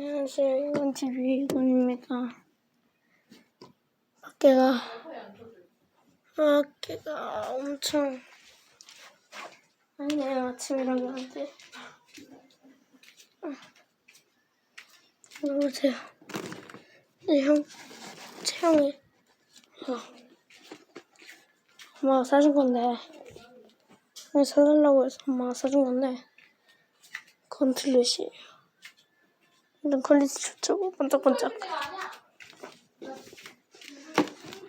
안녕하세요. 이건 TV 이건입니다. 밖에가 밖에가 엄청 아니에요. 아침 일어나는데 이거 보세요. 네, 형 채영이 어. 엄마가 사준 건데 사달라고 해서 엄마가 사준 건데 건틀렛이에요. 이런 퀄리티 좋죠? 반짝반짝.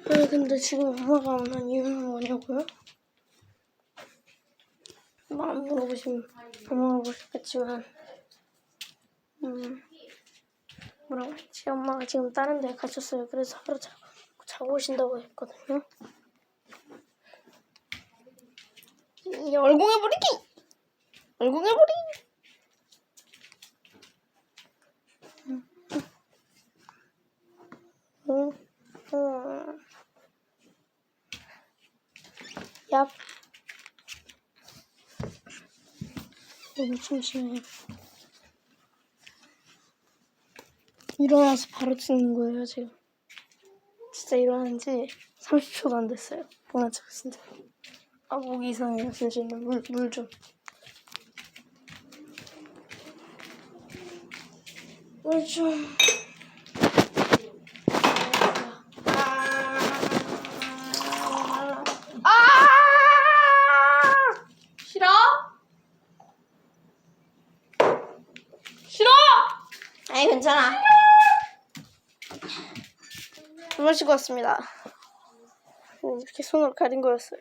아 근데 지금 엄마가 안온 이유는 뭐냐고요? 안 물어보시면 안 물어보셨겠지만 음 뭐라고 했지? 엄마가 지금 다른 데 가셨어요. 그래서 하루 자, 자고 오신다고 했거든요. 이 얼공해 버리기! 얼공해 버리기! 얍. 너무 심심해. 일어나서 바로 찍는 거예요, 지금. 진짜 일어난 지 30초도 안 됐어요. 뻔한 척 진짜. 아, 목이 이상해요, 진짜. 물, 물 좀. 물 좀. 아니 괜찮아. 물 마시고 왔습니다. 이렇게 손으로 가린 거였어요.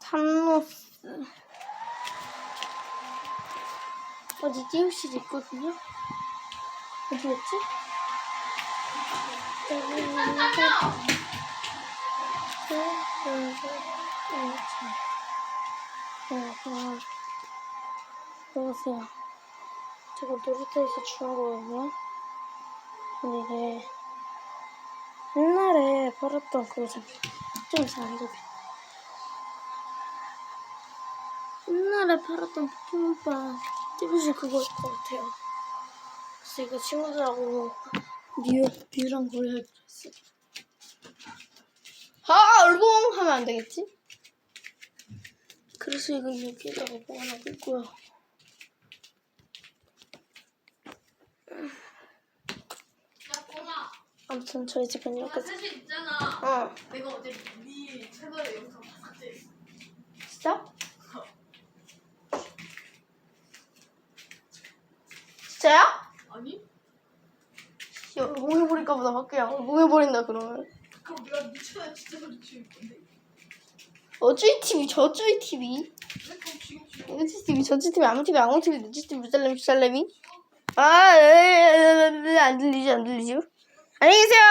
탄노스 어디 띄우실 있거든요? 어디였지? 여보세요. 제가 놀이터에서 주운 거거든요. 근데 이게 옛날에 팔았던 그거잖아. 좀 이상한 거. 옛날에 팔았던 포켓몬빵 띠부실 그거일 것 같아요. 그래서 이거 친구들하고 뮤, 뮤랑 거래하기로 했어. 아, 얼공! 하면 안 되겠지? 그래서 이건 여기에다가 보관하고 있고요. 야, 뽀나. 아무튼 저희 집은 나 여기까지. 사실 있잖아. 어, 내가 어제 네 채널에 영상 봤었지. 진짜? 진짜야? 야, 얼공해버릴까 보다 밖에야. 얼공해버린다, 그러면. 그럼 내가 네 채널에 진짜 소리 지을 건데. 어쭈이 TV, 저쭈이 TV. 왜 그럼 지금 지금 이거지 TV, 저쭈이 TV, 아무 TV, 아무 TV, 누지 TV, 무살렘, 무살렘이. 아, 에이, 에이, 에이, 에이, 안 들리지, 안 들리지. 안녕히 계세요.